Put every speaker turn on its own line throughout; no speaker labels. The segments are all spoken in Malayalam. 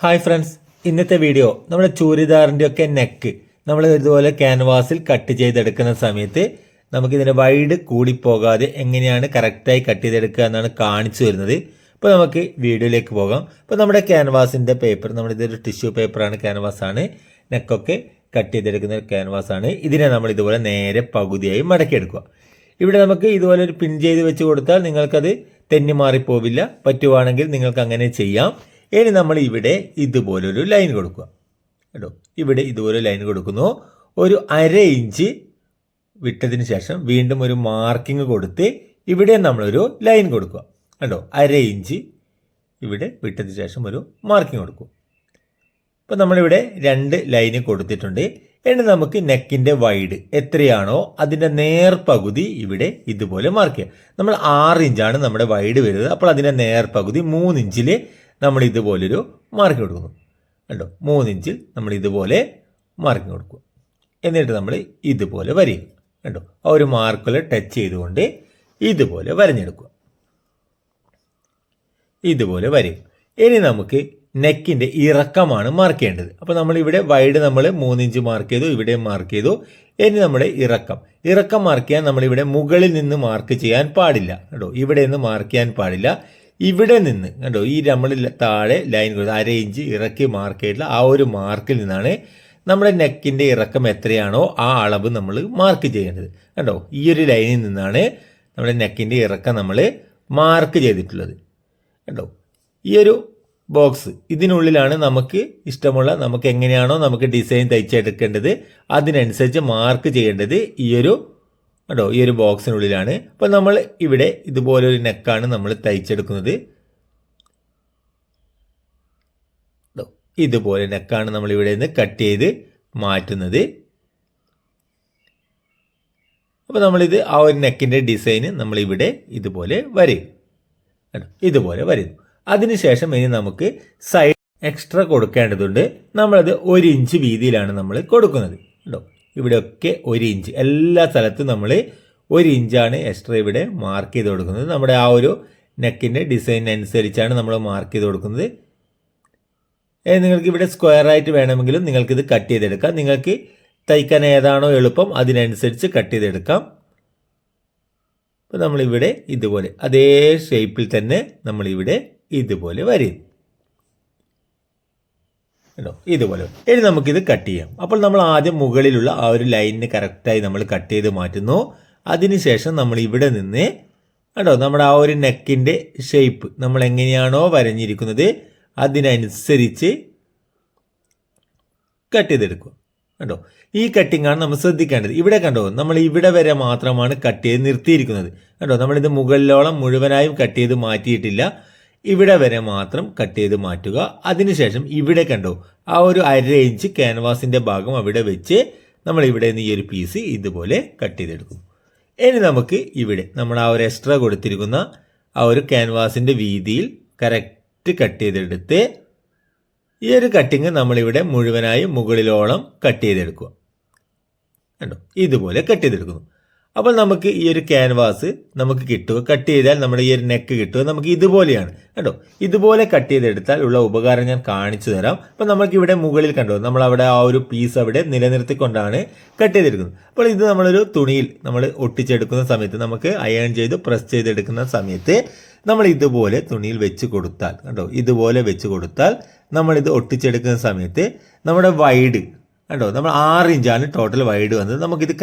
ഹായ് ഫ്രണ്ട്സ് ഇന്നത്തെ വീഡിയോ നമ്മുടെ ചൂരിദാറിന്റെ ഒക്കെ നെക്ക് നമ്മൾ ഇതുപോലെ ക്യാൻവാസിൽ കട്ട് ചെയ്തെടുക്കുന്ന സമയത്ത് നമുക്കിതിന്റെ വൈഡ് കൂടിപ്പോകാതെ എങ്ങനെയാണ് കറക്റ്റായി കട്ട് ചെയ്തെടുക്കുക എന്നാണ് കാണിച്ചു വരുന്നത് അപ്പോൾ നമുക്ക് വീഡിയോയിലേക്ക് പോകാം. അപ്പോൾ നമ്മുടെ ക്യാൻവാസിന്റെ പേപ്പർ നമ്മളിതൊരു ടിഷ്യൂ പേപ്പറാണ് ക്യാൻവാസാണ് നെക്കൊക്കെ കട്ട് ചെയ്തെടുക്കുന്ന ക്യാൻവാസാണ് ഇതിനെ നമ്മൾ ഇതുപോലെ നേരെ പകുതിയായി മടക്കിയെടുക്കുക. ഇവിടെ നമുക്ക് ഇതുപോലെ ഒരു പിൻ ചെയ്ത് വെച്ച് കൊടുത്താൽ നിങ്ങൾക്കത് തെന്നി മാറിപ്പോവില്ല. പറ്റുവാണെങ്കിൽ നിങ്ങൾക്ക് അങ്ങനെ ചെയ്യാം. ഇനി നമ്മൾ ഇവിടെ ഇതുപോലൊരു ലൈൻ കൊടുക്കുക. കേട്ടോ? ഇവിടെ ഇതുപോലെ ലൈൻ കൊടുക്കുന്നു. ഒരു അര ഇഞ്ച് വിട്ടതിന് ശേഷം വീണ്ടും ഒരു മാർക്കിംഗ് കൊടുത്ത് ഇവിടെ നമ്മളൊരു ലൈൻ കൊടുക്കുക. കണ്ടോ? അര ഇഞ്ച് ഇവിടെ വിട്ടതിന് ശേഷം ഒരു മാർക്കിംഗ് കൊടുക്കും. അപ്പോൾ നമ്മളിവിടെ രണ്ട് ലൈന് കൊടുത്തിട്ടുണ്ട്. ഇനി നമുക്ക് നെക്കിന്റെ വൈഡ് എത്രയാണോ അതിന്റെ നേർപകുതി ഇവിടെ ഇതുപോലെ മാർക്ക് ചെയ്യാം. നമ്മൾ ആറ് ഇഞ്ചാണ് നമ്മുടെ വൈഡ് വരുന്നത്. അപ്പോൾ അതിന്റെ നേർപകുതി മൂന്ന് ഇഞ്ചിൽ നമ്മൾ ഇതുപോലൊരു മാർക്ക് കൊടുക്കുന്നു കണ്ടോ? മൂന്നിഞ്ചിൽ നമ്മൾ ഇതുപോലെ മാർക്കിംഗ് കൊടുക്കും എന്നിട്ട് നമ്മൾ ഇതുപോലെ വരയും കണ്ടോ? ആ ഒരു മാർക്കിൽ ടച്ച് ചെയ്തുകൊണ്ട് ഇതുപോലെ വരഞ്ഞെടുക്കുക. ഇതുപോലെ വരയും. ഇനി നമുക്ക് നെക്കിന്റെ ഇറക്കമാണ് മാർക്ക് ചെയ്യേണ്ടത്. അപ്പോൾ നമ്മൾ ഇവിടെ വൈഡ് നമ്മൾ മൂന്നിഞ്ച് മാർക്ക് ചെയ്തു ഇവിടെ മാർക്ക് ചെയ്തു. ഇനി നമ്മുടെ ഇറക്കം. ഇറക്കം മാർക്ക് ചെയ്യാൻ നമ്മളിവിടെ മുകളിൽ നിന്ന് മാർക്ക് ചെയ്യാൻ പാടില്ല. കേട്ടോ ഇവിടെ നിന്ന് മാർക്ക് ചെയ്യാൻ പാടില്ല. ഇവിടെ നിന്ന് കണ്ടോ ഈ നമ്മൾ താഴെ ലൈൻ കൊടുത്ത് അര ഇഞ്ച് ഇറക്കി മാർക്ക് ചെയ്തിട്ടുള്ള ആ ഒരു മാർക്കിൽ നിന്നാണ് നമ്മുടെ നെക്കിന്റെ ഇറക്കം എത്രയാണോ ആ അളവ് നമ്മൾ മാർക്ക് ചെയ്യേണ്ടത്. കണ്ടോ ഈ ഒരു ലൈനിൽ നിന്നാണ് നമ്മുടെ നെക്കിന്റെ ഇറക്കം നമ്മൾ മാർക്ക് ചെയ്തിട്ടുള്ളത്. കണ്ടോ ഈ ഒരു ബോക്സ് ഇതിനുള്ളിലാണ് നമുക്ക് ഇഷ്ടമുള്ള നമുക്ക് എങ്ങനെയാണോ നമുക്ക് ഡിസൈൻ തയ്ച്ചെടുക്കേണ്ടത് അതിനനുസരിച്ച് മാർക്ക് ചെയ്യേണ്ടത് ഈ ഒരു കേട്ടോ ഈ ഒരു ബോക്സിനുള്ളിലാണ്. അപ്പോൾ നമ്മൾ ഇവിടെ ഇതുപോലൊരു നെക്കാണ് നമ്മൾ തയ്ച്ചെടുക്കുന്നത്. ഇതുപോലെ നെക്കാണ് നമ്മൾ ഇവിടെ നിന്ന് കട്ട് ചെയ്ത് മാറ്റുന്നത്. അപ്പോൾ നമ്മളിത് ആ ഒരു നെക്കിന്റെ ഡിസൈന് നമ്മളിവിടെ ഇതുപോലെ വരും ഇതുപോലെ വരുന്നു അതിനുശേഷം ഇനി നമുക്ക് സൈഡ് എക്സ്ട്രാ കൊടുക്കേണ്ടതുണ്ട്. നമ്മളത് ഒരു ഇഞ്ച് വീതിയിലാണ് നമ്മൾ കൊടുക്കുന്നത്. കണ്ടോ? ഇവിടെയൊക്കെ ഒരു ഇഞ്ച്. എല്ലാ സ്ഥലത്തും നമ്മൾ ഒരു ഇഞ്ചാണ് എക്സ്ട്രാ ഇവിടെ മാർക്ക് ചെയ്ത് കൊടുക്കുന്നത്. നമ്മുടെ ആ ഒരു നെക്കിന്റെ ഡിസൈൻ അനുസരിച്ചാണ് നമ്മൾ മാർക്ക് ചെയ്ത് കൊടുക്കുന്നത്. നിങ്ങൾക്ക് ഇവിടെ സ്ക്വയർ ആയിട്ട് വേണമെങ്കിലും നിങ്ങൾക്കിത് കട്ട് ചെയ്തെടുക്കാം. നിങ്ങൾക്ക് തയ്ക്കാൻ ഏതാണോ എളുപ്പം അതിനനുസരിച്ച് കട്ട് ചെയ്തെടുക്കാം. അപ്പോൾ നമ്മളിവിടെ ഇതുപോലെ അതേ ഷേപ്പിൽ തന്നെ നമ്മളിവിടെ ഇതുപോലെ വരും കേട്ടോ ഇതുപോലെ. ഇനി നമുക്കിത് കട്ട് ചെയ്യാം. അപ്പോൾ നമ്മൾ ആദ്യം മുകളിലുള്ള ആ ഒരു ലൈനിന് കറക്റ്റായി നമ്മൾ കട്ട് ചെയ്ത് മാറ്റുന്നു. അതിനുശേഷം നമ്മൾ ഇവിടെ നിന്ന് കേട്ടോ നമ്മുടെ ആ ഒരു നെക്കിന്റെ ഷേപ്പ് നമ്മൾ എങ്ങനെയാണോ വരഞ്ഞിരിക്കുന്നത് അതിനനുസരിച്ച് കട്ട് ചെയ്തെടുക്കുക. കണ്ടോ? ഈ കട്ടിങ്ങാണ് നമ്മൾ ശ്രദ്ധിക്കേണ്ടത്. ഇവിടെ കണ്ടോ? നമ്മൾ ഇവിടെ വരെ മാത്രമാണ് കട്ട് ചെയ്ത് നിർത്തിയിരിക്കുന്നത്. കണ്ടോ? നമ്മളിത് മുകളിലോളം മുഴുവനായും കട്ട് ചെയ്ത് മാറ്റിയിട്ടില്ല. ഇവിടെ വരെ മാത്രം കട്ട് ചെയ്ത് മാറ്റുക. അതിനുശേഷം ഇവിടെ കണ്ടോ ആ ഒരു അര ഇഞ്ച് ക്യാൻവാസിന്റെ ഭാഗം അവിടെ വെച്ച് നമ്മൾ ഇവിടെ നിന്ന് ഈ ഒരു പീസ് ഇതുപോലെ കട്ട് ചെയ്തെടുക്കും. ഇനി നമുക്ക് ഇവിടെ നമ്മൾ ആ ഒരു എക്സ്ട്രാ കൊടുത്തിരിക്കുന്ന ആ ഒരു ക്യാൻവാസിന്റെ വീതിയിൽ കറക്റ്റ് കട്ട് ചെയ്തെടുത്ത് ഈ ഒരു കട്ടിങ് നമ്മളിവിടെ മുഴുവനായി മുകളിലോളം കട്ട് ചെയ്തെടുക്കുക. കണ്ടോ? ഇതുപോലെ കട്ട് ചെയ്തെടുക്കുന്നു. അപ്പോൾ നമുക്ക് ഈ ഒരു ക്യാൻവാസ് നമുക്ക് കിട്ടുക കട്ട് ചെയ്താൽ നമ്മുടെ ഈ ഒരു നെക്ക് കിട്ടുക നമുക്ക് ഇതുപോലെയാണ്. കണ്ടോ? ഇതുപോലെ കട്ട് ചെയ്തെടുത്താൽ ഉള്ള ഉപകാരം ഞാൻ കാണിച്ചു തരാം. അപ്പോൾ നമുക്ക് ഇവിടെ മുകളിൽ കണ്ടോ? നമ്മൾ അവിടെ ആ ഒരു പീസ് അവിടെ നിലനിർത്തിക്കൊണ്ടാണ് കട്ട് ചെയ്തെടുക്കുന്നത്. അപ്പോൾ ഇത് നമ്മളൊരു തുണിയിൽ നമ്മൾ ഒട്ടിച്ചെടുക്കുന്ന സമയത്ത് നമുക്ക് അയൺ ചെയ്ത് പ്രസ് ചെയ്തെടുക്കുന്ന സമയത്ത് നമ്മൾ ഇതുപോലെ തുണിയിൽ വെച്ച് കൊടുത്താൽ കണ്ടോ? ഇതുപോലെ വെച്ച് കൊടുത്താൽ നമ്മളിത് ഒട്ടിച്ചെടുക്കുന്ന സമയത്ത് നമ്മുടെ വൈഡ് കണ്ടോ? നമ്മൾ ആറ് ഇഞ്ചാണ് ടോട്ടൽ വൈഡ് വന്നത്. നമുക്കിത്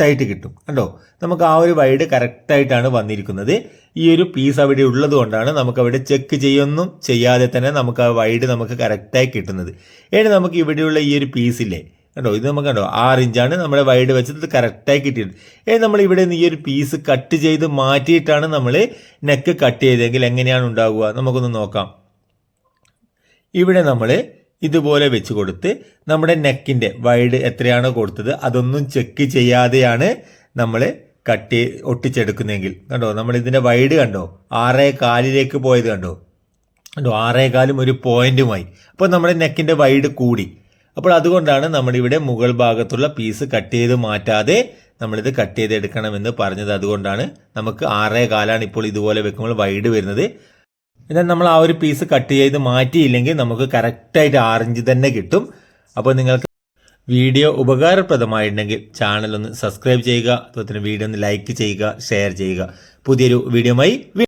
കറക്റ്റായിട്ട് കിട്ടും. കണ്ടോ? നമുക്ക് ആ ഒരു വൈഡ് കറക്റ്റായിട്ടാണ് വന്നിരിക്കുന്നത്. ഈ ഒരു പീസ് അവിടെ ഉള്ളത് കൊണ്ടാണ് നമുക്ക് അവിടെ ചെക്ക് ചെയ്യൊന്നും. ചെയ്യാതെ തന്നെ നമുക്ക് ആ വൈഡ് നമുക്ക് കറക്റ്റായി കിട്ടുന്നത്. ഇനി നമുക്ക് ഇവിടെയുള്ള ഈ ഒരു പീസില്ലേ കണ്ടോ? ഇത് നമുക്ക് കണ്ടോ? ആറ് ഇഞ്ചാണ് നമ്മുടെ വൈഡ് വെച്ചത്. കറക്റ്റായി കിട്ടിയത് ഇനി നമ്മൾ ഇവിടെ നിന്ന് ഈ ഒരു പീസ് കട്ട് ചെയ്ത് മാറ്റിയിട്ടാണ് നമ്മൾ നെക്ക് കട്ട് ചെയ്തെങ്കിൽ എങ്ങനെയാണ് ഉണ്ടാകുക നമുക്കൊന്ന് നോക്കാം. ഇവിടെ നമ്മൾ ഇതുപോലെ വെച്ച് കൊടുത്ത് നമ്മുടെ നെക്കിന്റെ വൈഡ് എത്രയാണോ കൊടുത്തത് അതൊന്നും ചെക്ക് ചെയ്യാതെയാണ് നമ്മൾ കട്ട് ഒട്ടിച്ചെടുക്കുന്നതെങ്കിൽ. കണ്ടോ? നമ്മൾ ഇതിന്റെ വൈഡ് കണ്ടോ? ആറേ കാലിലേക്ക് പോയത് കണ്ടോ? കണ്ടോ? ആറേ കാലും ഒരു പോയിന്റുമായി. അപ്പോൾ നമ്മുടെ നെക്കിന്റെ വൈഡ് കൂടി. അപ്പോൾ അതുകൊണ്ടാണ് നമ്മളിവിടെ മുകൾ ഭാഗത്തുള്ള പീസ് കട്ട് ചെയ്ത് മാറ്റാതെ നമ്മളിത് കട്ട് ചെയ്തെടുക്കണമെന്ന് പറഞ്ഞത്. അതുകൊണ്ടാണ് നമുക്ക് ആറേ കാലാണ് ഇപ്പോൾ ഇതുപോലെ വെക്കുമ്പോൾ വൈഡ് വരുന്നത്. എന്നാൽ നമ്മൾ ആ ഒരു പീസ് കട്ട് ചെയ്ത് മാറ്റിയില്ലെങ്കിൽ നമുക്ക് കറക്റ്റായിട്ട് ആറഞ്ച് തന്നെ കിട്ടും. അപ്പോൾ നിങ്ങൾക്ക് വീഡിയോ ഉപകാരപ്രദമായിട്ടുണ്ടെങ്കിൽ ചാനൽ ഒന്ന് സബ്സ്ക്രൈബ് ചെയ്യുക അതുപോലെ തന്നെ വീഡിയോ ഒന്ന് ലൈക്ക് ചെയ്യുക ഷെയർ ചെയ്യുക. പുതിയൊരു വീഡിയോയുമായി